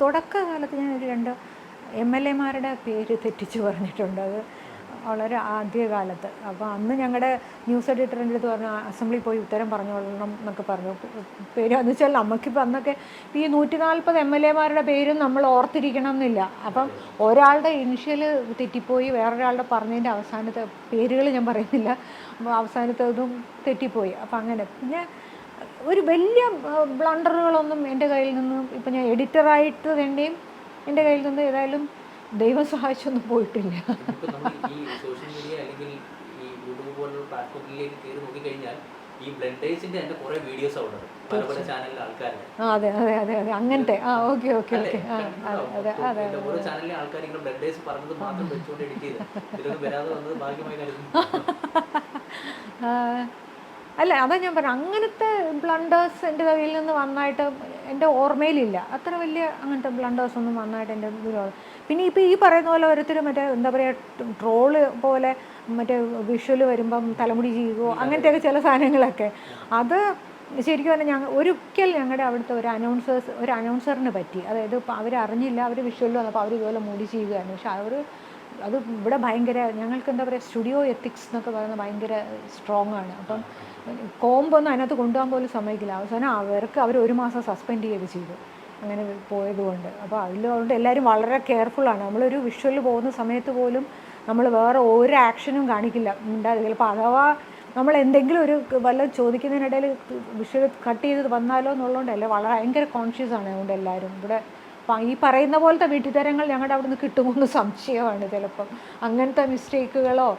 തുടക്കകാലത്ത് ഞാൻ ഒരു രണ്ട് എം എൽ എമാരുടെ പേര് തെറ്റിച്ച് പറഞ്ഞിട്ടുണ്ട്. അത് വളരെ ആദ്യകാലത്ത്. അപ്പോൾ അന്ന് ഞങ്ങളുടെ ന്യൂസ് എഡിറ്ററിന്റെ അടുത്ത് പറഞ്ഞു അസംബ്ലി പോയി ഉത്തരം പറഞ്ഞോളണം എന്നൊക്കെ പറഞ്ഞു. പേര് എന്ന് വെച്ചാൽ നമുക്കിപ്പോൾ അന്നൊക്കെ ഈ നൂറ്റി നാൽപ്പത് എം എൽ എമാരുടെ പേരും നമ്മൾ ഓർത്തിരിക്കണം എന്നില്ല അപ്പം ഒരാളുടെ ഇനിഷ്യൽ തെറ്റിപ്പോയി വേറൊരാളുടെ പറഞ്ഞതിന്റെ അവസാനത്തെ പേരുകൾ ഞാൻ പറയുന്നില്ല. അവസാനത്തെ ഇതും തെറ്റിപ്പോയി. അപ്പം അങ്ങനെ. പിന്നെ ഒരു വലിയ ബ്ലണ്ടറുകളൊന്നും എന്റെ കയ്യിൽ നിന്നും ഇപ്പം ഞാൻ എഡിറ്ററായിട്ട് തന്നെയും എന്റെ കയ്യിൽ നിന്ന് ഏതായാലും ദൈവം സഹായിച്ചൊന്നും പോയിട്ടില്ല. അതെ അതെ അതെ അതെ. അങ്ങനത്തെ. ആ ഓക്കെ ഓക്കെ? ഓക്കെ. ആ അതെ അതെ. അതെ ആ, അല്ല അതാ ഞാൻ പറഞ്ഞു അങ്ങനത്തെ ബ്ലണ്ടേഴ്സ് എന്റെ കയ്യിൽ നിന്ന് വന്നായിട്ട് എന്റെ ഓർമ്മയിലില്ല. അത്ര വലിയ അങ്ങനത്തെ ബ്ലണ്ടേഴ്സ് ഒന്നും വന്നായിട്ട് എന്റെ ഇതിലുള്ള പിന്നെ ഇപ്പോൾ ഈ പറയുന്ന പോലെ ഓരോരുത്തർ മറ്റേ എന്താ പറയുക ട്രോൾ പോലെ മറ്റേ വിഷ്വൽ വരുമ്പം തലമുടി ചെയ്യുകയോ അങ്ങനത്തെയൊക്കെ ചില സാധനങ്ങളൊക്കെ. അത് ശരിക്കും പറഞ്ഞാൽ ഞങ്ങൾ ഒരിക്കൽ ഞങ്ങളുടെ അവിടുത്തെ ഒരു അനൗൺസേഴ്സ് ഒരു അനൗൺസറിന് പറ്റി അതായത് ഇപ്പോൾ അവർ അറിഞ്ഞില്ല അവർ വിഷ്വലിൽ വന്നപ്പോൾ അവർ ഇതുപോലെ മൂടി ചെയ്യുകയായിരുന്നു പക്ഷെ അവർ അത് ഇവിടെ ഭയങ്കര ഞങ്ങൾക്ക് എന്താ പറയുക സ്റ്റുഡിയോ എത്തിക്സ് എന്നൊക്കെ പറയുന്നത് ഭയങ്കര സ്ട്രോങ് ആണ്. അപ്പം കോമ്പൊന്നും അതിനകത്ത് കൊണ്ടുപോകാൻ പോലും സമ്മതിക്കില്ല. അവസാനം അവർക്ക് അവർ ഒരു മാസം സസ്പെൻഡ് ചെയ്യുകയൊക്കെ ചെയ്തു. അങ്ങനെ പോയതുകൊണ്ട് അപ്പോൾ അതിലുകൊണ്ട് എല്ലാവരും വളരെ കെയർഫുള്ളാണ് നമ്മളൊരു വിഷ്വൽ പോകുന്ന സമയത്ത് പോലും നമ്മൾ വേറെ ഒരു ആക്ഷനും കാണിക്കില്ല. ഉണ്ടാകും ചിലപ്പോൾ അഥവാ നമ്മൾ എന്തെങ്കിലും ഒരു വല്ല ചോദിക്കുന്നതിനിടയിൽ വിഷ്വൽ കട്ട് ചെയ്ത് വന്നാലോ എന്നുള്ളതുകൊണ്ടല്ലേ. വളരെ ഭയങ്കര കോൺഷ്യസ് ആണ് അതുകൊണ്ട് എല്ലാവരും. ഇവിടെ പ- ഈ പറയുന്ന പോലത്തെ വിഡിതരങ്ങൾ ഞങ്ങളുടെ അവിടെ നിന്ന് കിട്ടുമെന്ന് സംശയമാണ് ചിലപ്പം. അങ്ങനത്തെ മിസ്റ്റേക്കുകളോ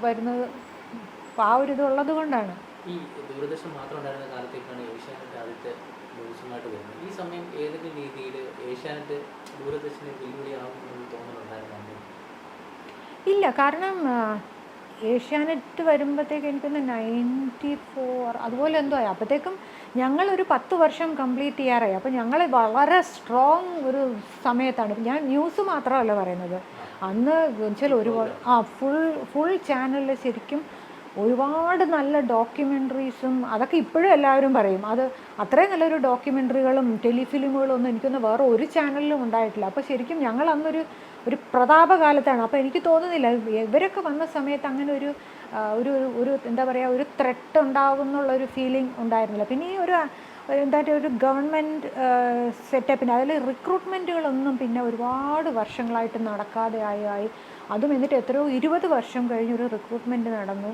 വരുന്നത് അപ്പം ആ ഒരു ഇതുള്ളത് കൊണ്ടാണ്. ഈ ദൂരദർശൻ മാത്രം ഉണ്ടായിരുന്ന കാലത്തേക്കാണ് ഏഷ്യാനെറ്റ് ആദ്യത്തെ ന്യൂസുമായിട്ട് വരുന്നത്. ഈ സമയം ഏതെങ്കിലും രീതിയിൽ ഏഷ്യാനെറ്റ് ദൂരദർശനെ വെല്ലുവിളിയാകുമെന്ന് തോന്നുന്നുണ്ടായിരുന്നു? ഇല്ല കാരണം ഏഷ്യാനെറ്റ് വരുമ്പോഴത്തേക്ക് എനിക്കൊന്ന് നയന്റി ഫോർ അതുപോലെ എന്തോ ആയി. അപ്പോഴത്തേക്കും ഞങ്ങളൊരു പത്ത് വർഷം കംപ്ലീറ്റ് ചെയ്യാറായി. അപ്പോൾ ഞങ്ങൾ വളരെ സ്ട്രോങ് ഒരു സമയത്താണ്. ഞാൻ ന്യൂസ് മാത്രമല്ല പറയുന്നത്. അന്ന് വെച്ചാൽ ഒരുപാട് ആ ഫുൾ ഫുൾ ചാനലിൽ ശരിക്കും ഒരുപാട് നല്ല ഡോക്യുമെന്ററീസും അതൊക്കെ ഇപ്പോഴും എല്ലാവരും പറയും. അത് അത്രയും നല്ലൊരു ഡോക്യുമെന്ററികളും ടെലിഫിലിമുകളും ഒന്നും എനിക്കൊന്ന് വേറെ ഒരു ചാനലിലും ഉണ്ടായിട്ടില്ല. അപ്പോൾ ശരിക്കും ഞങ്ങൾ അന്നൊരു ഒരു പ്രതാപകാലത്താണ്. അപ്പോൾ എനിക്ക് തോന്നുന്നില്ല ഇവരൊക്കെ വന്ന സമയത്ത് അങ്ങനെ ഒരു ഒരു ഒരു- എന്താ പറയുക ഒരു ത്രെട്ട് ഉണ്ടാകുന്നുള്ളൊരു ഫീലിംഗ് ഉണ്ടായിരുന്നില്ല. പിന്നെ ഈ ഒരു എന്താ ഒരു ഗവൺമെന്റ് സെറ്റപ്പിന് അതിൽ റിക്രൂട്ട്മെന്റുകളൊന്നും പിന്നെ ഒരുപാട് വർഷങ്ങളായിട്ട് നടക്കാതെ ആയി അതും എന്നിട്ട് എത്രയോ ഇരുപത് വർഷം കഴിഞ്ഞൊരു റിക്രൂട്ട്മെന്റ് നടന്നു.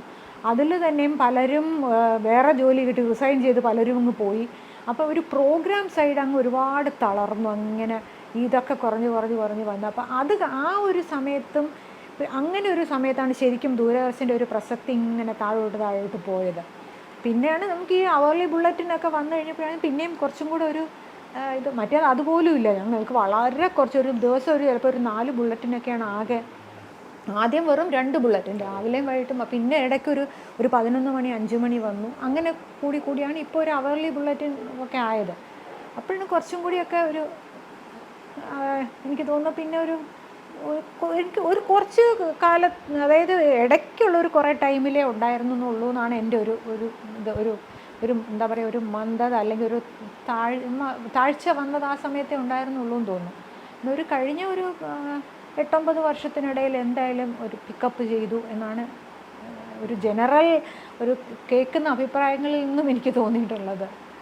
അതിൽ തന്നെയും പലരും വേറെ ജോലി കിട്ടി റിസൈൻ ചെയ്ത് പലരും അങ്ങ് പോയി. അപ്പോൾ ഒരു പ്രോഗ്രാം സൈഡ് അങ്ങ് ഒരുപാട് തളർന്നു. അങ്ങനെ ഇതൊക്കെ കുറഞ്ഞ് കുറഞ്ഞ് കുറഞ്ഞ് വന്നു. അപ്പോൾ അത് ആ ഒരു സമയത്തും അങ്ങനെ ഒരു സമയത്താണ് ശരിക്കും ദൂരദർശന്റെ ഒരു പ്രസക്തി ഇങ്ങനെ താഴോട്ട് താഴോട്ട് പോയത്. പിന്നെയാണ് നമുക്ക് ഈ അവർലി ബുള്ളറ്റിനൊക്കെ വന്നു കഴിഞ്ഞപ്പോഴാണ് പിന്നെയും കുറച്ചും കൂടെ ഒരു ഇത് മറ്റേത് അതുപോലും ഇല്ല. ഞങ്ങൾക്ക് വളരെ കുറച്ച് ഒരു ദിവസം ഒരു ചിലപ്പോൾ ഒരു നാല് ബുള്ളറ്റിനൊക്കെയാണ് ആകെ ആദ്യം വെറും രണ്ട് ബുള്ളറ്റും രാവിലെയും വൈകിട്ടും പിന്നെ ഇടയ്ക്ക് ഒരു ഒരു പതിനൊന്ന് മണി അഞ്ച് മണി വന്നു. അങ്ങനെ കൂടി കൂടിയാണ് ഇപ്പോൾ ഒരു അവർലി ബുള്ളറ്റിൻ ഒക്കെ ആയത്. അപ്പോഴാണ് കുറച്ചും കൂടിയൊക്കെ ഒരു എനിക്ക് തോന്നുന്നു പിന്നെ ഒരു ഒരു- എനിക്ക് ഒരു കുറച്ച് കാല അതായത് ഇടയ്ക്കുള്ള ഒരു കുറേ ടൈമിലേ ഉണ്ടായിരുന്നു എന്നുള്ളൂ എന്നാണ് എന്റെ ഒരു ഒരു ഇത് ഒരു ഒരു എന്താ പറയുക ഒരു മന്ദത അല്ലെങ്കിൽ ഒരു താഴ്മ താഴ്ച വന്നത് ആ സമയത്തേ ഉണ്ടായിരുന്നുള്ളൂ എന്ന് തോന്നുന്നു. എന്നൊരു കഴിഞ്ഞ ഒരു എട്ടൊമ്പത് വർഷത്തിനിടയിൽ എന്തായാലും ഒരു പിക്കപ്പ് ചെയ്തു എന്നാണ് ഒരു ജനറൽ ഒരു കേൾക്കുന്ന അഭിപ്രായങ്ങളിൽ നിന്നും എനിക്ക് തോന്നിയിട്ടുള്ളത്.